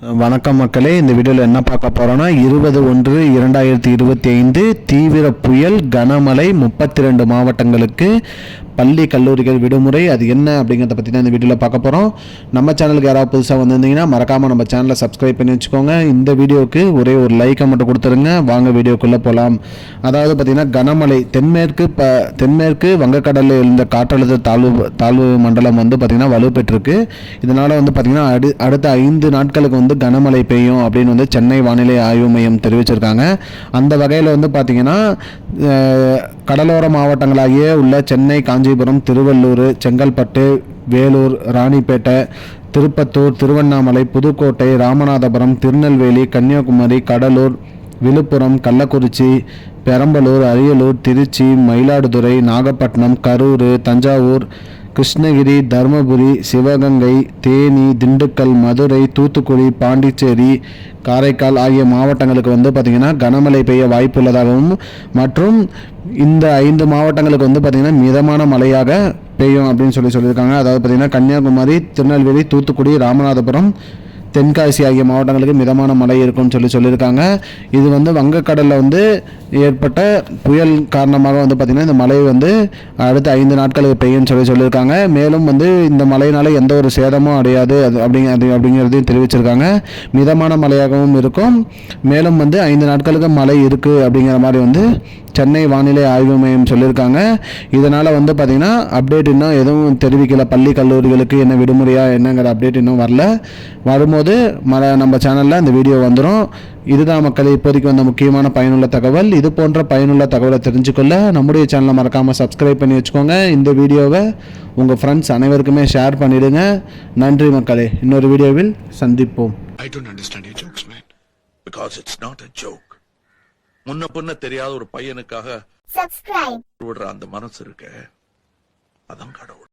வணக்கம் மக்களே இந்த வீடியோவில் என்ன பார்க்க போகிறோன்னா இருபது ஒன்று இரண்டாயிரத்தி இருபத்தி ஐந்து தீவிர புயல் கனமழை முப்பத்தி ரெண்டு மாவட்டங்களுக்கு பள்ளி கல்லூரிகள் விடுமுறை அது என்ன அப்படிங்கிறத பற்றி தான் இந்த வீடியோவில் பார்க்க போகிறோம் நம்ம சேனலுக்கு யாராவது புதுசாக வந்திருந்தீங்கன்னா மறக்காமல் நம்ம சேனலை சப்ஸ்கிரைப் பண்ணி வச்சுக்கோங்க. இந்த வீடியோவுக்கு ஒரே ஒரு லைக்கை மட்டும் கொடுத்துருங்க. வாங்க வீடியோக்குள்ளே போகலாம் அதாவது பார்த்திங்கன்னா கனமழை தென்மேற்கு ப தென்மேற்கு வங்கக்கடலில் இருந்த காற்றழுத்த தாழ்வு தாழ்வு மண்டலம் வந்து பார்த்திங்கன்னா வலுப்பெற்றிருக்கு இதனால் வந்து பார்த்திங்கன்னா அடு அடுத்த ஐந்து நாட்களுக்கு வந்து கனமழை பெய்யும் அப்படின்னு வந்து சென்னை வானிலை ஆய்வு மையம் தெரிவிச்சிருக்காங்க. அந்த வகையில் வந்து பார்த்திங்கன்னா கடலோர மாவட்டங்களாகிய உள்ள சென்னை காஞ்சிபுரம் திருவள்ளூர் செங்கல்பட்டு வேலூர் ராணிப்பேட்டை திருப்பத்தூர் திருவண்ணாமலை புதுக்கோட்டை ராமநாதபுரம் திருநெல்வேலி கன்னியாகுமரி கடலூர் விழுப்புரம் கள்ளக்குறிச்சி பெரம்பலூர் அரியலூர் திருச்சி மயிலாடுதுறை நாகப்பட்டினம் கரூர் தஞ்சாவூர் கிருஷ்ணகிரி தருமபுரி சிவகங்கை தேனி திண்டுக்கல் மதுரை தூத்துக்குடி பாண்டிச்சேரி காரைக்கால் ஆகிய மாவட்டங்களுக்கு வந்து பார்த்திங்கன்னா கனமழை பெய்ய வாய்ப்பு உள்ளதாகவும் மற்றும் இந்த ஐந்து மாவட்டங்களுக்கு வந்து பார்த்திங்கன்னா மிதமான மழையாக பெய்யும் அப்படின்னு சொல்லி சொல்லியிருக்காங்க. அதாவது பார்த்திங்கன்னா கன்னியாகுமரி திருநெல்வேலி தூத்துக்குடி ராமநாதபுரம் தென்காசி ஆகிய மாவட்டங்களுக்கு மிதமான மழை இருக்கும்னு சொல்லி சொல்லியிருக்காங்க. இது வந்து வங்கக்கடலில் வந்து ஏற்பட்ட புயல் காரணமாக வந்து பார்த்திங்கன்னா இந்த மழை வந்து அடுத்த ஐந்து நாட்களுக்கு பெய்யும்னு சொல்லி சொல்லியிருக்காங்க. மேலும் வந்து இந்த மழையினால எந்த ஒரு சேதமும் அடையாது. அது அப்படிங்க அது அப்படிங்கிறதையும் தெரிவிச்சிருக்காங்க. மிதமான மழையாகவும் இருக்கும். மேலும் வந்து ஐந்து நாட்களுக்கு மழை இருக்குது அப்படிங்கிற மாதிரி வந்து சென்னை வானிலை ஆய்வு மையம் சொல்லியிருக்காங்க. இதனால் வந்து பார்த்திங்கன்னா அப்டேட் இன்னும் எதுவும் தெரிவிக்கல. பள்ளி கல்லூரிகளுக்கு என்ன விடுமுறையாக என்னங்கிற அப்டேட் இன்னும் வரல. வரும்போது மற நம்ம சேனலில் இந்த வீடியோ வந்துடும் இதுதான் மக்கள் இப்போதைக்கு வந்த முக்கியமான பயனுள்ள தகவல். இது போன்ற பயனுள்ள தகவலை தெரிஞ்சுக்கொள்ள நம்முடைய சேனலை மறக்காமல் சப்ஸ்கிரைப் பண்ணி வச்சுக்கோங்க. இந்த வீடியோவை உங்கள் ஃப்ரெண்ட்ஸ் அனைவருக்குமே ஷேர் பண்ணிவிடுங்க நன்றி மக்களே. இன்னொரு வீடியோவில் சந்திப்போம். I don't understand your jokes, man. Because it's not a joke. முன்ன பின்ன தெரியாத ஒரு பையனுக்காக விடுற அந்த மனசு இருக்க. அதான் கடவுள்.